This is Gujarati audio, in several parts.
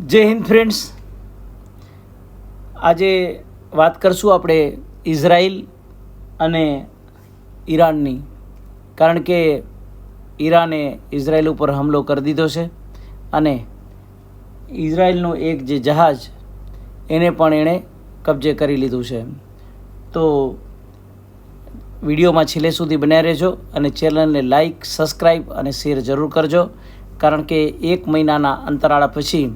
જય હિન્દ ફ્રેન્ડ્સ આજે વાત કરશું આપણે ઇઝરાયલ અને ઈરાનની. કારણ કે ઈરાને ઇઝરાયલ ઉપર હુમલો કરી દીધો છે અને ઇઝરાયલનું એક જે જહાજ એને પણ એણે કબજે કરી લીધું છે. તો વિડીયોમાં છેલ્લે સુધી બન્યા રહેજો અને ચેનલને લાઈક સબસ્ક્રાઈબ અને શેર જરૂર કરજો. કારણ કે એક મહિનાના અંતરાળા પછી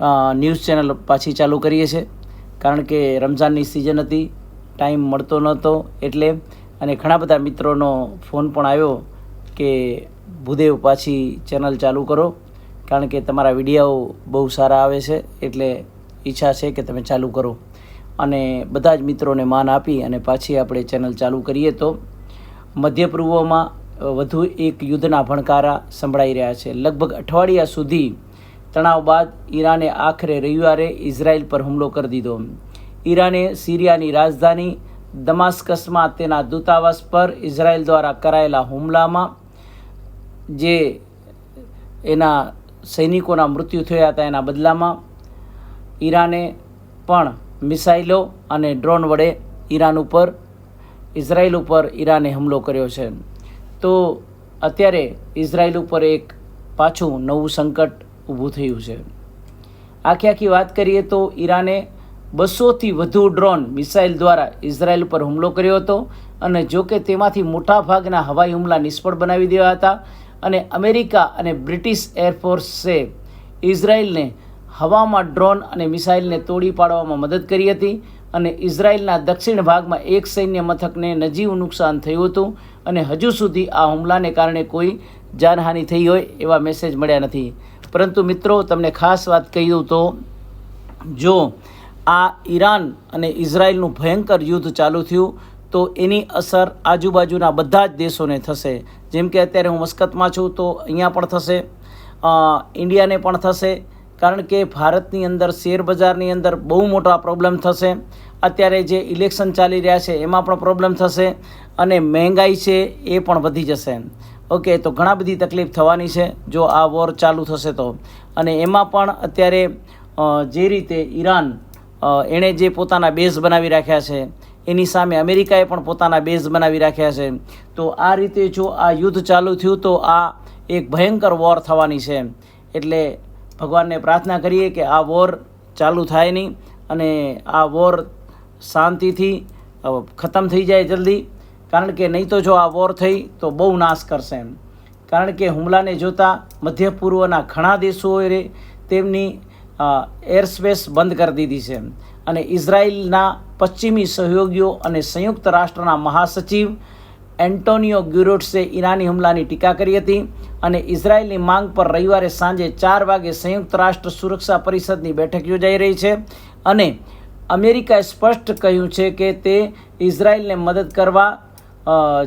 ન્યૂઝ ચેનલ પાછી ચાલુ કરીએ છીએ. કારણ કે રમઝાનની સિઝન હતી ટાઈમ મળતો નહોતો એટલે, અને ઘણા બધા મિત્રોનો ફોન પણ આવ્યો કે ભૂદેવ પાછી ચેનલ ચાલુ કરો, કારણ કે તમારા વિડીયાઓ બહુ સારા આવે છે, એટલે ઈચ્છા છે કે તમે ચાલુ કરો. અને બધા જ મિત્રોને માન આપી અને પાછી આપણે ચેનલ ચાલુ કરીએ તો, મધ્ય પૂર્વમાં વધુ એક યુદ્ધના ભણકારા સંભળાઈ રહ્યા છે. લગભગ અઠવાડિયા સુધી તણાવ બાદ ઈરાને આખરે રવિવારે ઇઝરાયલ પર હુમલો કરી દીધો. ઈરાને સિરિયાની રાજધાની દમાસ્કસમાં તેના દૂતાવાસ પર ઇઝરાયલ દ્વારા કરાયેલા હુમલામાં જે એના સૈનિકોના મૃત્યુ થયા હતા એના બદલામાં ઈરાને પણ મિસાઇલો અને ડ્રોન વડે ઈરાન ઉપર, ઇઝરાયલ ઉપર ઈરાને હુમલો કર્યો છે. તો અત્યારે ઇઝરાયલ ઉપર એક પાછું નવું સંકટ ઊભું થયું છે. આખી આખી વાત કરીએ તો ઈરાને બસોથી વધુ ડ્રોન મિસાઇલ દ્વારા ઇઝરાયલ પર હુમલો કર્યો હતો અને જો કે તેમાંથી મોટાભાગના હવાઈ હુમલા નિષ્ફળ બનાવી દેવા હતા અને અમેરિકા અને બ્રિટિશ એરફોર્સે ઇઝરાયલને હવામાં ડ્રોન અને મિસાઇલને તોડી પાડવામાં મદદ કરી હતી અને ઇઝરાયલના દક્ષિણ ભાગમાં એક સૈન્ય મથકને નજીવું નુકસાન થયું હતું અને હજુ સુધી આ હુમલાને કારણે કોઈ જાનહાનિ થઈ હોય એવા મેસેજ મળ્યા નથી. પરંતુ મિત્રો, તમને ખાસ વાત કહી દઉં તો, જો આ ઈરાન અને ઇઝરાયલનું ભયંકર યુદ્ધ ચાલુ થયું, તો એની અસર આજુબાજુના બધા જ દેશોને થશે. જેમ કે અત્યારે હું મસ્કતમાં છું, તો અહીંયા પણ થશે ઇન્ડિયાને પણ થશે, કારણ કે ભારતની અંદર શેર બજારની અંદર બહુ મોટા પ્રોબ્લેમ થશે. અત્યારે જે ઇલેક્શન ચાલી રહ્યા છે, એમાં પણ પ્રોબ્લેમ થશે અને મહેંગાઈ છે, એ પણ વધી જશે. ઓકે, તો ઘણા બધી તકલીફ થવાની છે. જો આ વોર ચાલુ થશે તો. અને એમાં પણ અત્યારે જે રીતે ઈરાન એણે જે પોતાના બેઝ બનાવી રાખ્યા છે, એની સામે અમેરિકાએ પણ પોતાના બેઝ બનાવી રાખ્યા છે. તો આ રીતે જો આ યુદ્ધ ચાલુ થયું તો આ એક ભયંકર વોર થવાની છે. એટલે ભગવાનને પ્રાર્થના કરીએ કે આ વોર ચાલુ થાય નહીં અને આ વોર શાંતિથી ખતમ થઈ જાય જલ્દી. કારણ કે નહીં તો જો આ વોર થઈ, તો બહુ નાશ કરશે એમ. કારણ કે હુમલાને જોતાં મધ્ય પૂર્વના ઘણા દેશોએ તેમની એર સ્પેસ બંધ કરી દીધી છે અને ઇઝરાયલના પશ્ચિમી સહયોગીઓ અને સંયુક્ત રાષ્ટ્રના મહાસચિવ એન્ટોનિયો ગ્યુરોટ્સે ઈરાની હુમલાની ટીકા કરી હતી અને ઇઝરાયલની માંગ પર રવિવારે સાંજે ચાર વાગે સંયુક્ત રાષ્ટ્ર સુરક્ષા પરિષદની બેઠક યોજાઈ રહી છે અને અમેરિકાએ સ્પષ્ટ કહ્યું છે કે તે ઇઝરાયલને મદદ કરવા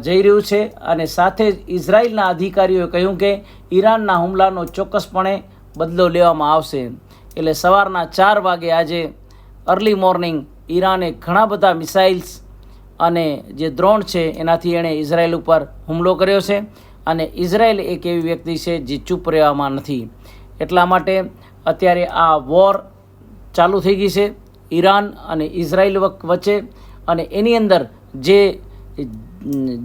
જઈ રહ્યું છે અને સાથે જ ઇઝરાયલના અધિકારીઓએ કહ્યું કે ઈરાનના હુમલાનો ચોક્કસપણે બદલો લેવામાં આવશે. એટલે સવારના ચાર વાગે આજે અર્લી મોર્નિંગ ઈરાને ઘણા બધા મિસાઇલ્સ અને જે દ્રોણ છે એનાથી એણે ઇઝરાયલ ઉપર હુમલો કર્યો છે અને ઇઝરાયલ એક એવી વ્યક્તિ છે જે ચૂપ રહેવામાં નથી. એટલા માટે અત્યારે આ વોર ચાલુ થઈ ગઈ છે. ઈરાન અને ઇઝરાયલ વચ્ચે અને એની અંદર જે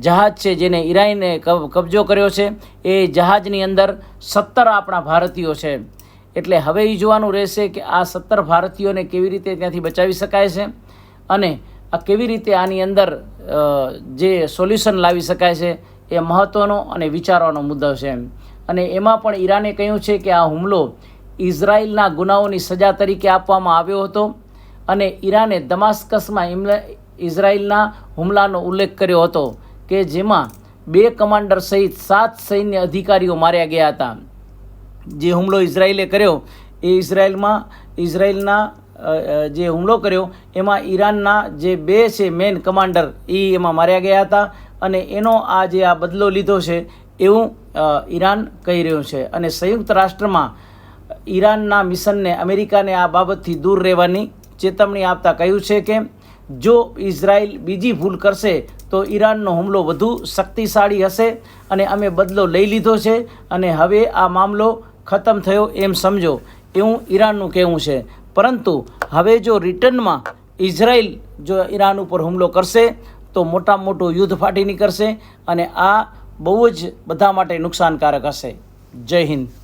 જહાજ છે જેને ઈરાને કબ- કબજો કર્યો છે, એ જહાજની અંદર સત્તર આપણા ભારતીયો છે. એટલે હવે એ જોવાનું રહેશે કે આ સત્તર ભારતીયોને કેવી રીતે ત્યાંથી બચાવી શકાય છે અને આ કેવી રીતે આની અંદર જે સોલ્યુશન લાવી શકાય છે એ મહત્ત્વનો અને વિચારવાનો મુદ્દો છે. અને એમાં પણ ઈરાને કહ્યું છે કે આ હુમલો ઇઝરાયલના ગુનાઓની સજા તરીકે આપવામાં આવ્યો હતો અને ઈરાને દમાસ્કસમાં ઇઝરાયલના હુમલાનો ઉલ્લેખ કર્યો હતો. કે જેમાં બે કમાન્ડર સહિત સાત સૈન્ય અધિકારીઓ માર્યા ગયા હતા. જે હુમલો ઇઝરાયલે કર્યો, એ ઇઝરાયલમાં, ઇઝરાયલના જે હુમલો કર્યો, એમાં ઈરાનના જે બે છે મેન કમાન્ડર એ એમાં માર્યા ગયા હતા અને એનો આ જે આ બદલો લીધો છે એવું ઈરાન કહી રહ્યું છે. અને સંયુક્ત રાષ્ટ્રમાં ઈરાનના મિશનને અમેરિકાને આ બાબતથી દૂર રહેવાની ચેતવણી આપતા કહ્યું છે કે જો ઇઝરાયલ બીજી ભૂલ કરશે, તો ઈરાનનો હુમલો વધુ શક્તિશાળી હશે અને અમે બદલો લઈ લીધો છે અને હવે આ મામલો ખતમ થયો એમ સમજો. એવું ઈરાનનું કહેવું છે. પરંતુ હવે જો રિટર્નમાં ઇઝરાયલ જો ઈરાન ઉપર હુમલો કરશે, તો મોટામાં મોટું યુદ્ધ ફાટી નીકળશે અને આ બહુ જ બધા માટે નુકસાનકારક હશે. જય હિન્દ.